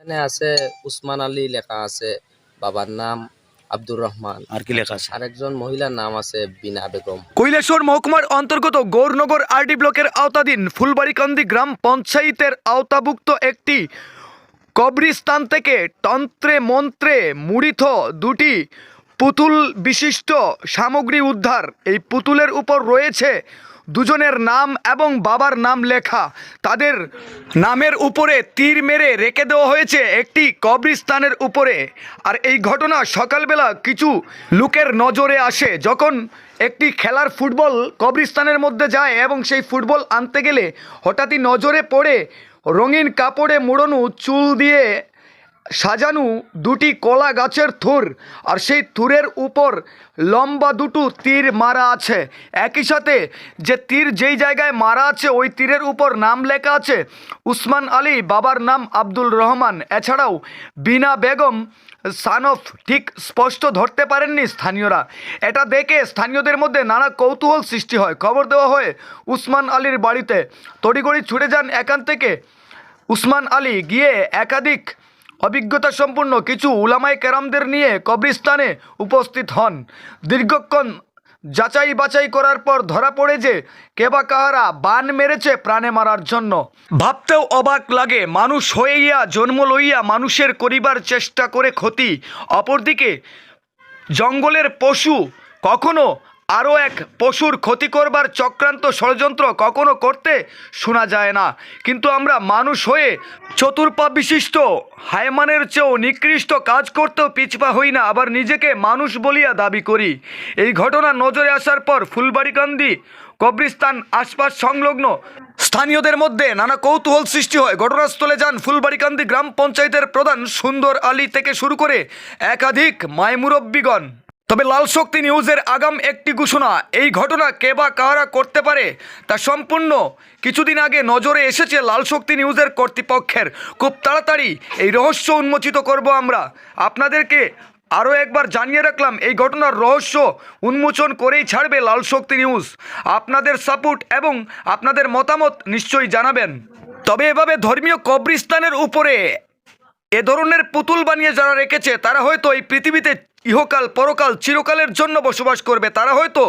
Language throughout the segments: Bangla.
এখানে আছে উসমান আলী লেখা আছে বাবার নাম আব্দুর রহমান। আর কি লেখা আছে? আরেকজন মহিলার নাম আছে বিনা বেগম। কৈলাসহর মহকুমার অন্তর্গত গৌরনগর আরডি ব্লকের আওতাধীন ফুলবাড়িকান্দি গ্রাম পঞ্চায়েতের আওতাভুক্ত একটি কবরিস্তান থেকে তন্ত্রে মন্ত্রে মুড়িথ দুটি পুতুল বিশিষ্ট সামগ্রী উদ্ধার। এই পুতুলের উপর রয়েছে দুজনের নাম এবং বাবার নাম লেখা। তাদের নামের উপরে তীর মেরে রেখে দেওয়া হয়েছে একটি কবরিস্তানের উপরে। আর এই ঘটনা সকালবেলা কিছু লোকের নজরে আসে। যখন একটি খেলার ফুটবল কবরিস্তানের মধ্যে যায় এবং সেই ফুটবল আনতে গেলে হঠাৎই নজরে পড়ে রঙিন কাপড়ে মুড়ানো চুল দিয়ে সাজানো দুটি কলা গাছের থুর আর সেই থুরের উপর লম্বা দুটো তীর মারা আছে। একই সাথে যে তীর যেই জায়গায় মারা আছে, ওই তীরের উপর নাম লেখা আছে, উসমান আলী, বাবার নাম আব্দুল রহমান। এছাড়াও বিনা বেগম সানফ ঠিক স্পষ্ট ধরতে পারেননি স্থানীয়রা। এটা দেখে স্থানীয়দের মধ্যে নানা কৌতূহল সৃষ্টি হয়। খবর দেওয়া হয় উসমান আলীর বাড়িতে। তড়িগড়ি ছুটে যান একান থেকে। উসমান আলী গিয়ে একাধিক অভিজ্ঞতা সম্পন্ন কিছু উলামাই কেরামদের নিয়ে কবরিস্তানে উপস্থিত হন। দীর্ঘক্ষণ যাচাই বাছাই করার পর ধরা পড়ে যে কেবা কাহারা বান মেরেছে প্রাণে মারার জন্য। ভাবতেও অবাক লাগে, মানুষ হইয়া, জন্ম লইয়া মানুষের করিবার চেষ্টা করে ক্ষতি। অপরদিকে জঙ্গলের পশু কখনো আরও এক পশুর ক্ষতি করবার চক্রান্ত ষড়যন্ত্র কখনো করতে শোনা যায় না। কিন্তু আমরা মানুষ হয়ে চতুর্পা বিশিষ্ট হায়মানের চেয়েও নিকৃষ্ট কাজ করতেও পিছপা হই না, আবার নিজেকে মানুষ বলিয়া দাবি করি। এই ঘটনা নজরে আসার পর ফুলবাড়িকান্দি কবরিস্তান আশপাশ সংলগ্ন স্থানীয়দের মধ্যে নানা কৌতূহল সৃষ্টি হয়। ঘটনাস্থলে যান ফুলবাড়িকান্দি গ্রাম পঞ্চায়েতের প্রধান সুন্দর আলী থেকে শুরু করে একাধিক মাইমুরব্বীগণ। তবে লাল শক্তি নিউজের আগাম একটি ঘোষণা, এই ঘটনা কে বা কারা করতে পারে তা সম্পূর্ণ কিছুদিন আগে নজরে এসেছে লাল শক্তি নিউজের কর্তৃপক্ষের। খুব তাড়াতাড়ি এই রহস্য উন্মোচিত করব আমরা। আপনাদেরকে আরও একবার জানিয়ে রাখলাম, এই ঘটনার রহস্য উন্মোচন করেই ছাড়বে লাল শক্তি নিউজ। আপনাদের সাপোর্ট এবং আপনাদের মতামত নিশ্চয়ই জানাবেন। তবে এভাবে ধর্মীয় কবরিস্তানের উপরে এ ধরনের পুতুল বানিয়ে যারা রেখেছে, তারা হয়তো এই পৃথিবীতে ইহকাল, পরকাল, চিরকালের জন্য বসবাস করবে। তারা হয়তো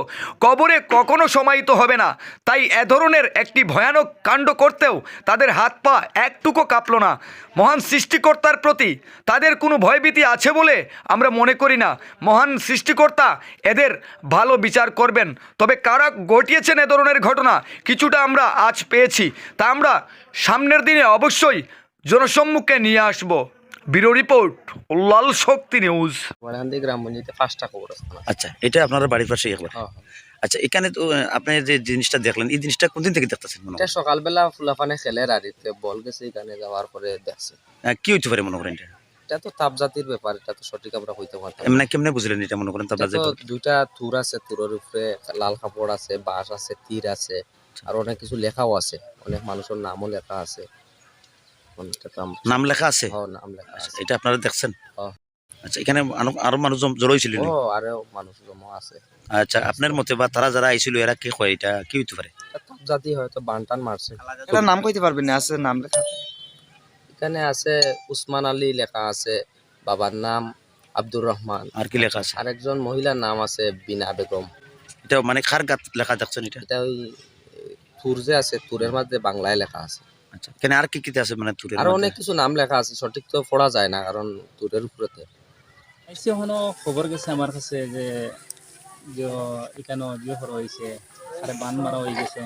কবরে কখনো সমাহিত হবে না। তাই এ ধরনের একটি ভয়ানক কাণ্ড করতেও তাদের হাত পা একটুকু কাঁপল না। মহান সৃষ্টিকর্তার প্রতি তাদের কোনো ভয়ভীতি আছে বলে আমরা মনে করি না। মহান সৃষ্টিকর্তা এদের ভালো বিচার করবেন। তবে কারা ঘটিয়েছেন এ ধরনের ঘটনা, কিছুটা আমরা আজ পেয়েছি। তা আমরা সামনের দিনে অবশ্যই জনসম্মুখে নিয়ে আসব। Bureau report Lal Shakti news. Warandi গ্রাম পঞ্চায়েতে পাঁচটা কবরস্থান আছে। আচ্ছা এটা আপনার বাড়ির পাশে একবার হ্যাঁ, আচ্ছা এখানে তো আহ, আপনি যে জিনিসটা দেখলেন এই জিনিসটা কোনদিন থেকে দেখতেছেন মনে এটা হয়? সকালবেলা ফুলাফানে খেলে রাড়িতে বল গেছে এখানে যাওয়ার পরে দেখছে। আহ, কি হইতে পারে মনে করেন এটা? এটা তো তাপ জাতির ব্যাপার এটা তো সঠিক আমরা হইতে পারতাম না। এমনি কেমনে বুঝলেন এটা মনে করেন তারপর এটা তো দুইটা তুর আছে তুরের উপরে লাল কাপড় আছে বাঁশ আছে তীর আছে আর অনেক কিছু লেখাও আছে অনেক মানুষের নামও লেখা আছে এখন এটা তো আমরা- নাম লেখা আছে? হ্যাঁ, নাম লেখা আচ্ছা, আছে। এটা আপনারা দেখছেন। আচ্ছা এখানে আরো- মানুষ জড়ো হয়েছিল আরও মানুষ জমা আছে। আচ্ছা আপনার মতে বা তারা যারা আইছিল এরা কি কয় এটা কি হইতে পারে? জাতি হয়তো বানটান মারছে। এটা নাম কইতে পারবেন না আছে নাম লেখা এখানে আছে উসমান আলী লেখা আছে বাবার নাম আব্দুর রহমান। আর কি লেখা আছে? আরেকজন মহিলার নাম আছে বিনা বেগম। এটা মানে খার গাত লেখা দেখছেন এটা? এটা ওই তুর যে আছে তুরের মধ্যে বাংলায় লেখা আছে। আচ্ছা এখানে আর কি কি আছে মানে তুরের আরও অনেক কিছু নাম লেখা আছে সঠিক তো পড়া যায় না কারণ তুরের উপরেতে। আইসে হনো খবর গেছে আমার কাছে যে যে এখানে বিয়ে করা হয়েছে আরে বান মারা হয়ে গেছে।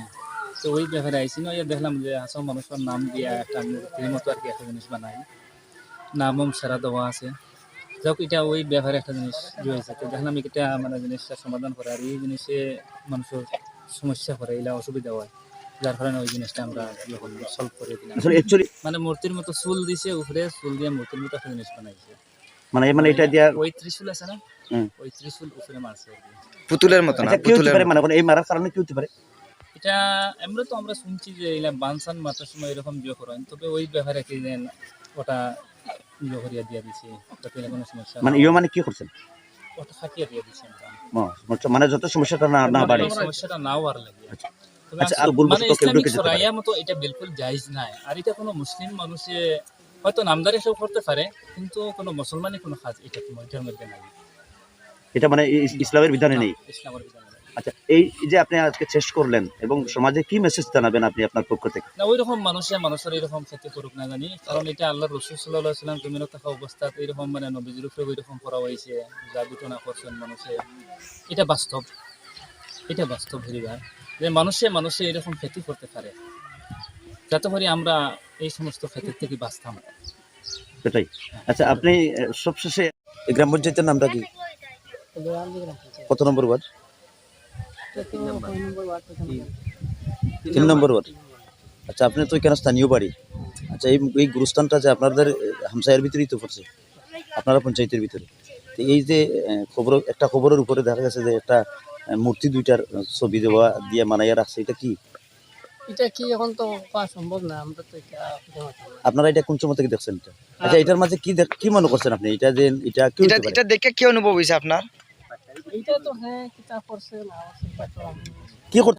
তো ওই ব্যাপারে আইসি না ইয়া দেখলাম যে আসল মানুষের নাম দিয়া একটা মূর্তির মতো আর কি একটা জিনিস বানাই নামম সেরা দেওয়া আছে। যাক এটা ওই ব্যাপারে একটা জিনিস যে তো দেখলাম এটা মানে জিনিসটা সমাধান করে আর এই জিনিসে মানুষের সমস্যা করে এলা অসুবিধা হয়। যার কারণে ওই জিনিসটা আমরা সলভ করে দিলাম। মানে মূর্তির মতো চুল দিছে উপরে চুল দিয়ে মূর্তির মতো একটা জিনিস বানাইছে। মানে মানে এটা দিয়া ওই ত্রিশূল আছে না? ওই ত্রিশূল উপরে মারছে কি। পুতুলের মতো না আচ্ছা পুতুলের পারে? মানে এই মারার কারণে কি হইতে পারে? এটা আমরা তো আমরা শুনছি যে এলা বানসান মাতার সময় এরকম বিয়ে করেন তবে ওই ব্যাপারে কি যেন ওটা বিয়ে করিয়া দিয়া দিছে এলা কোনো সমস্যা মানে ইয়ে মানে কি করছেন? ওটা খাটিয়ে দিয়ে দিছে আচ্ছা, মানে যত সমস্যাটা না না মানে বাড়ে। সমস্যাটা নাও আর লাগে। আচ্ছা। আর মানে ইসলামিক ঢুকে যেতে পারে। শরাইয়া মতো এটা বিলকুল জায়েজ নাই। আর এটা কোনো মুসলিম মানুষে হয়তো নামদারি সব করতে পারে কিন্তু কোনো মুসলমানই কোনো কাজ এটা এটার মধ্যে নাই। এটা মানে ইসলামের বিধানে নেই? ইসলামের বিধানে আচ্ছা এই যে আপনি আজকে চেষ্টা করলেন এবং সমাজে কি মেসেজ জানাবেন আপনি আপনার পক্ষ থেকে? না ওই রকম মানুষে মানুষের এরকম ক্ষতি করুক না জানি কারণ এটা আল্লাহ রসুল সাল্লাহ সাল্লাম জমিনত থাকা অবস্থাত এরকম মানে নবীজির উপরে ওই রকম করা হয়েছে যা ঘটনা করছেন মানুষে। এটা বাস্তব। এটা বাস্তব পরিবার যে মানুষে মানুষে এরকম ক্ষতি করতে পারে, যাতে করে আমরা এই সমস্ত ক্ষতির থেকে বাঁচতাম। সেটাই। আচ্ছা আপনি সবশেষে গ্রাম পঞ্চায়েতের নামটা কি? কত নম্বর ওয়ার্ড? তিন নম্বর ওয়ার্ড। আচ্ছা আপনি তো এখানে স্থানীয় বাড়ি। আচ্ছা এই এই গুরুস্থানটা যে আপনাদের হামসায়ের ভিতরেই তো পড়ছে, আপনারা পঞ্চায়েতের ভিতরে। তো এই যে খবর, একটা খবরের উপরে দেখা গেছে যে একটা মূর্তি দুইটার ছবি দেওয়া দিয়ে মানাইয়া রাখছে এটা কি? এটা কি এখন তো পাওয়া সম্ভব না আমরা তো এটা খুঁজে পাচ্ছি না। আপনারা এটা কোন সময় থেকে দেখছেন এটা? আচ্ছা এটার মাঝে কি দেখ- কি মনে করছেন আপনি? এটা যে এটা কি এটা এটা দেখে কি অনুভব হয়েছে আপনার? তো হ্যাঁ না কি